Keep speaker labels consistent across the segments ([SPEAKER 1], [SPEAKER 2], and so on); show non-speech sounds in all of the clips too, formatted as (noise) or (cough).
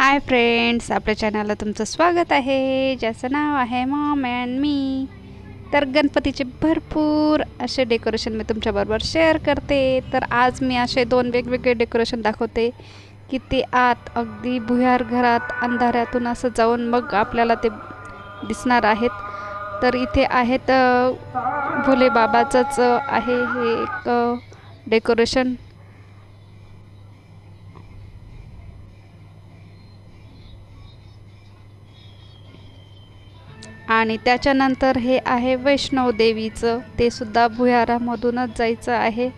[SPEAKER 1] Hi friends आपल्या चॅनलला तुमचं स्वागत आहे. ज्याचं नाव आहे मॉम अँड मी तर गणपतीचे भरपूर असे डेकोरेशन मी तुमच्याबरोबर शेअर करते. तर आज मी असे दोन वेगवेगळे डेकोरेशन दाखवते की ते आत अगदी भुयार घरात अंधाऱ्यातून असं जाऊन मग आपल्याला ते दिसणार आहेत. तर इथे आहेत भोले बाबाचंच आहे हे एक डेकोरेशन आणि त्याच्यानंतर हे आहे वैष्णवदेवीचं ते सुद्धा भुयारामधूनच जायचं आहे.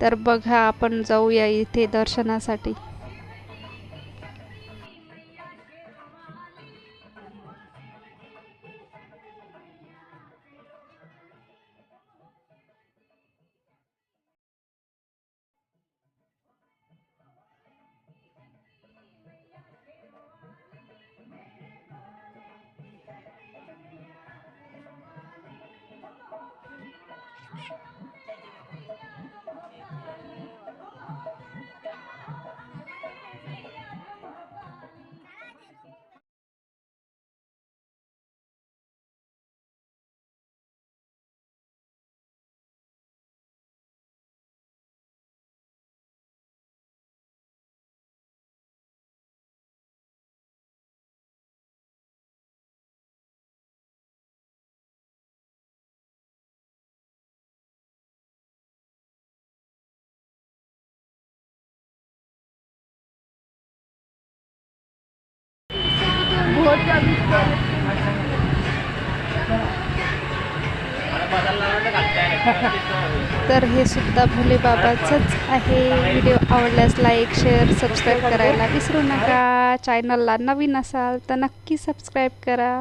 [SPEAKER 1] तर बघा आपण जाऊया इथे दर्शनासाठी. Thank (laughs) you. तर हे सुद्धा भोले बाबाचंच आहे. व्हिडिओ आवडल्यास लाईक शेअर सबस्क्राईब करायला विसरू नका. चॅनलला नवीन असाल तर नक्की सबस्क्राईब करा.